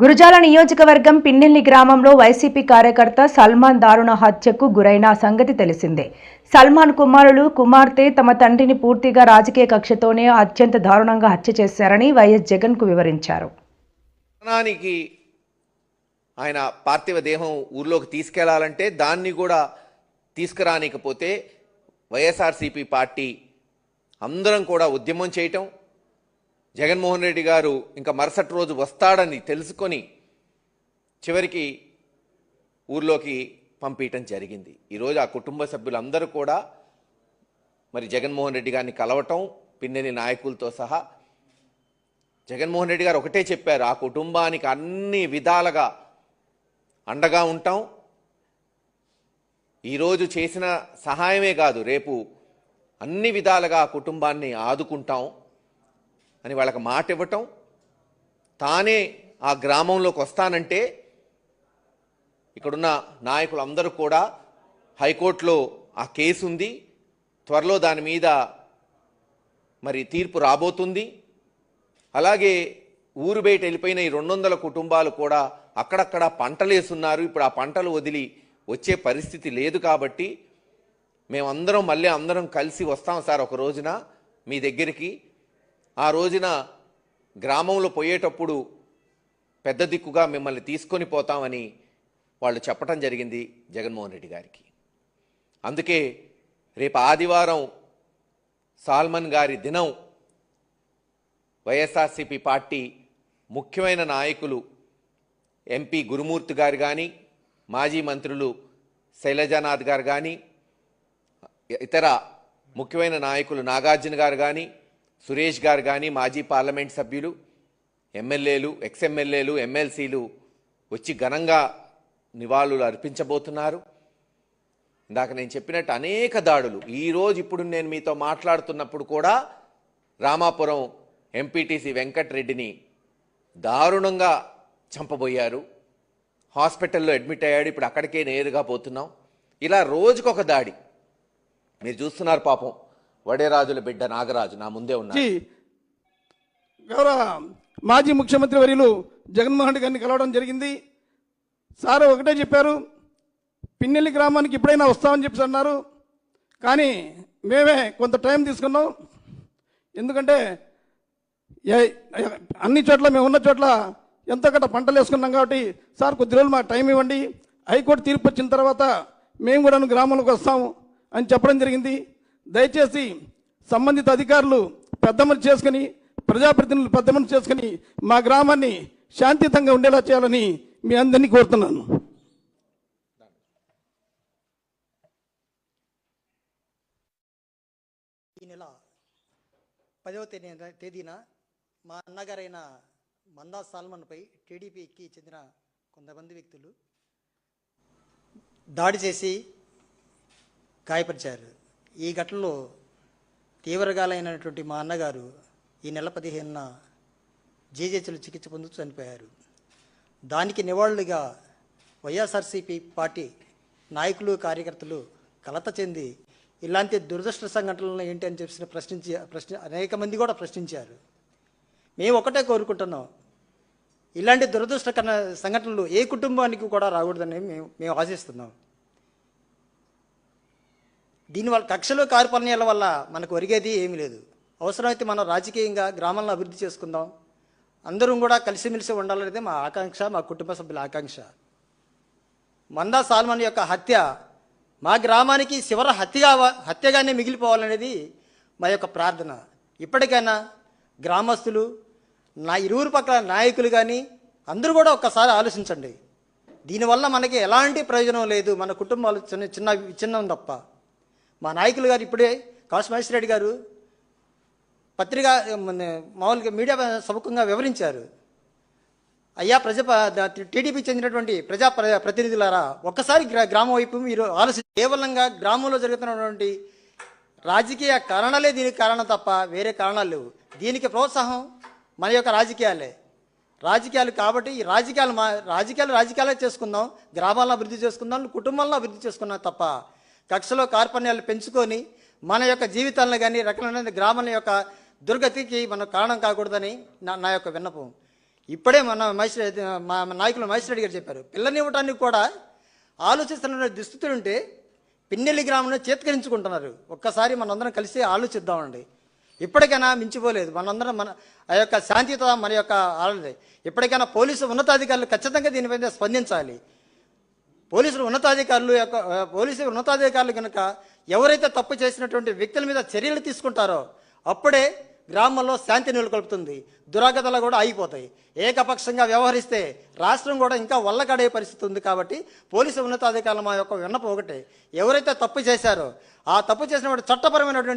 గురుజాల నియోజకవర్గం పిన్నెల్లి గ్రామంలో వైసీపీ కార్యకర్త సల్మాన్ దారుణ హత్యకు గురైన సంగతి తెలిసిందే. సల్మాన్ కుమారులు కుమార్తె తమ తండ్రిని పూర్తిగా రాజకీయ కక్షతోనే అత్యంత దారుణంగా హత్య చేశారని వైఎస్ జగన్కు వివరించారు. ఆయన పార్థివ దేహం ఊర్లోకి తీసుకెళ్ళాలంటే దాన్ని కూడా తీసుకురానికపోతే వైఎస్ఆర్సీపీ పార్టీ అందరం కూడా ఉద్యమం చేయటం జగన్మోహన్ రెడ్డి గారు ఇంకా మరుసటి రోజు వస్తాడని తెలుసుకొని చివరికి ఊర్లోకి పంపించటం జరిగింది. ఈరోజు ఆ కుటుంబ సభ్యులందరూ కూడా మరి జగన్మోహన్ రెడ్డి గారిని కలవటం పిన్నెని నాయకులతో సహా జగన్మోహన్ రెడ్డి గారు ఒకటే చెప్పారు ఆ కుటుంబానికి అన్ని విధాలుగా అండగా ఉంటాం. ఈరోజు చేసిన సహాయమే కాదు రేపు అన్ని విధాలుగా ఆ కుటుంబాన్ని ఆదుకుంటాం. అని వాళ్ళకి మాట ఇవ్వటం తానే ఆ గ్రామంలోకి వస్తానంటే ఇక్కడున్న నాయకులు అందరూ కూడా హైకోర్టులో ఆ కేసు ఉంది త్వరలో దాని మీద మరి తీర్పు రాబోతుంది. అలాగే ఊరు బయట వెళ్ళిపోయిన ఈ రెండు వందల కుటుంబాలు కూడా అక్కడక్కడ పంటలు వేస్తున్నారు ఇప్పుడు ఆ పంటలు వదిలి వచ్చే పరిస్థితి లేదు కాబట్టి మేమందరం మళ్ళీ అందరం కలిసి వస్తాం సార్ ఒక రోజున మీ దగ్గరికి. ఆ రోజున గ్రామంలో పోయేటప్పుడు పెద్ద దిక్కుగా మిమ్మల్ని తీసుకొని పోతామని వాళ్ళు చెప్పటం జరిగింది జగన్మోహన్ రెడ్డి గారికి. అందుకే రేపు ఆదివారం సాల్మన్ గారి దినం వైఎస్ఆర్సీపీ పార్టీ ముఖ్యమైన నాయకులు ఎంపీ గురుమూర్తి గారు కానీ మాజీ మంత్రులు శైలజానాథ్ గారు కానీ ఇతర ముఖ్యమైన నాయకులు నాగార్జున గారు కానీ సురేష్ గారు కానీ మాజీ పార్లమెంట్ సభ్యులు ఎమ్మెల్యేలు ఎక్స్ఎమ్మెల్యేలు ఎమ్మెల్సీలు వచ్చి ఘనంగా నివాళులు అర్పించబోతున్నారు. ఇందాక నేను చెప్పినట్టు అనేక దాడులు. ఈరోజు ఇప్పుడు నేను మీతో మాట్లాడుతున్నప్పుడు కూడా రామాపురం ఎంపీటీసీ వెంకట్రెడ్డిని దారుణంగా చంపబోయారు. హాస్పిటల్లో అడ్మిట్ అయ్యాడు. ఇప్పుడు అక్కడికే నేరుగా పోతున్నాం. ఇలా రోజుకొక దాడి. మీరు చూస్తున్నారు పాపం. వడేరాజుల బిడ్డ నాగరాజు నా ముందే ఉన్నా గౌరవ మాజీ ముఖ్యమంత్రి వర్యులు జగన్మోహన్ రెడ్డి గారిని కలవడం జరిగింది. సార్ ఒకటే చెప్పారు పిన్నెల్లి గ్రామానికి ఎప్పుడైనా వస్తామని చెప్పి అన్నారు. కానీ మేమే కొంత టైం తీసుకున్నాం. ఎందుకంటే అన్ని చోట్ల మేము ఉన్న చోట్ల ఎంతో గట్ట పంటలు వేసుకున్నాం కాబట్టి సార్ కొద్ది రోజులు మాకు టైం ఇవ్వండి. హైకోర్టు తీర్పు వచ్చిన తర్వాత మేము కూడా గ్రామంలోకి వస్తాము అని చెప్పడం జరిగింది. దయచేసి సంబంధిత అధికారులు పెద్ద చేసుకుని ప్రజాప్రతినిధులు పెద్దమని చేసుకుని మా గ్రామాన్ని శాంతియుతంగా ఉండేలా చేయాలని మీ అందరినీ కోరుతున్నాను. ఈ నెల పదవ తేదీ తేదీన మా అన్నగారైన మందా సాల్మన్పై టీడీపీకి చెందిన కొంతమంది వ్యక్తులు దాడి చేసి గాయపరిచారు. ఈ ఘటనలో తీవ్రగాలైనటువంటి మా అన్నగారు ఈ నెల పదిహేనున జీజేచ్లో చికిత్స పొందుతూ చనిపోయారు. దానికి నివాళులుగా వైఎస్ఆర్సీపీ పార్టీ నాయకులు కార్యకర్తలు కలత చెంది ఇలాంటి దురదృష్ట సంఘటనలు ఏంటి అని చెప్పి ప్రశ్నించి ప్రశ్న అనేక మంది కూడా ప్రశ్నించారు. మేము ఒకటే కోరుకుంటున్నాం. ఇలాంటి దురదృష్టకర సంఘటనలు ఏ కుటుంబానికి కూడా రాకూడదని మేము మేము ఆశిస్తున్నాం. దీనివల్ల కక్షలు కార్పణ్యాల వల్ల మనకు ఒరిగేది ఏమీ లేదు. అవసరమైతే మనం రాజకీయంగా గ్రామాలను అభివృద్ధి చేసుకుందాం. అందరం కూడా కలిసిమెలిసి ఉండాలనేది మా ఆకాంక్ష మా కుటుంబ సభ్యుల ఆకాంక్ష. మందా సాల్మన్ యొక్క హత్య మా గ్రామానికి శివర హత్యగా హత్యగానే మిగిలిపోవాలనేది మా యొక్క ప్రార్థన. ఇప్పటికైనా గ్రామస్తులు నా ఇరువురు పక్కల నాయకులు కానీ అందరూ కూడా ఒక్కసారి ఆలోచించండి. దీనివల్ల మనకి ఎలాంటి ప్రయోజనం లేదు. మన కుటుంబాలు చిన్న చిన్న విచ్ఛిన్నం తప్ప. మా నాయకులు గారు ఇప్పుడే కాసు రెడ్డి గారు పత్రిక మన మామూలుగా మీడియా సముఖంగా వివరించారు. అయ్యా ప్రజా టీడీపీ చెందినటువంటి ప్రజా ప్రతినిధులారా ఒక్కసారి గ్రా గ్రామం వైపు మీరు ఆలోచి కేవలంగా గ్రామంలో జరుగుతున్నటువంటి రాజకీయ కారణాలే దీనికి కారణం తప్ప వేరే కారణాలు లేవు. దీనికి ప్రోత్సాహం మన యొక్క రాజకీయాలే. రాజకీయాలు కాబట్టి ఈ రాజకీయాలు మా రాజకీయాలు రాజకీయాలే చేసుకుందాం గ్రామాలను అభివృద్ధి చేసుకుందాం కుటుంబాలను అభివృద్ధి చేసుకున్నాం తప్ప కక్షలో కార్పణ్యాలు పెంచుకొని మన యొక్క జీవితాలను కానీ రకమైన గ్రామాల యొక్క దుర్గతికి మనం కారణం కాకూడదని నా నా యొక్క విన్నపం. ఇప్పుడే మన మహేశ్వర మా నాయకులు మహేష్ రెడ్డి గారు చెప్పారు. పిల్లనివ్వటానికి కూడా ఆలోచిస్తున్న దుస్థితులు ఉంటే పిన్నెల్లి గ్రామంలో చేత్కరించుకుంటున్నారు. ఒక్కసారి మనందరం కలిసి ఆలోచిద్దామండి. ఇప్పటికైనా మించిపోలేదు. మనందరం మన ఆ యొక్క శాంతియుత మన యొక్క ఆలోచన ఇప్పటికైనా పోలీసు ఉన్నతాధికారులు ఖచ్చితంగా దీనిపైన స్పందించాలి. పోలీసులు ఉన్నతాధికారులు యొక్క పోలీసు ఉన్నతాధికారులు కనుక ఎవరైతే తప్పు చేసినటువంటి వ్యక్తుల మీద చర్యలు తీసుకుంటారో అప్పుడే గ్రామంలో శాంతి నెలకొల్పుతుంది. దురాగతలు కూడా ఆగిపోతాయి. ఏకపక్షంగా వ్యవహరిస్తే రాష్ట్రం కూడా ఇంకా వల్లకడే పరిస్థితి ఉంది కాబట్టి పోలీసు ఉన్నతాధికారులు మా యొక్క విన్నపం ఒకటే. ఎవరైతే తప్పు చేశారో ఆ తప్పు చేసినటువంటి చట్టపరమైనటువంటి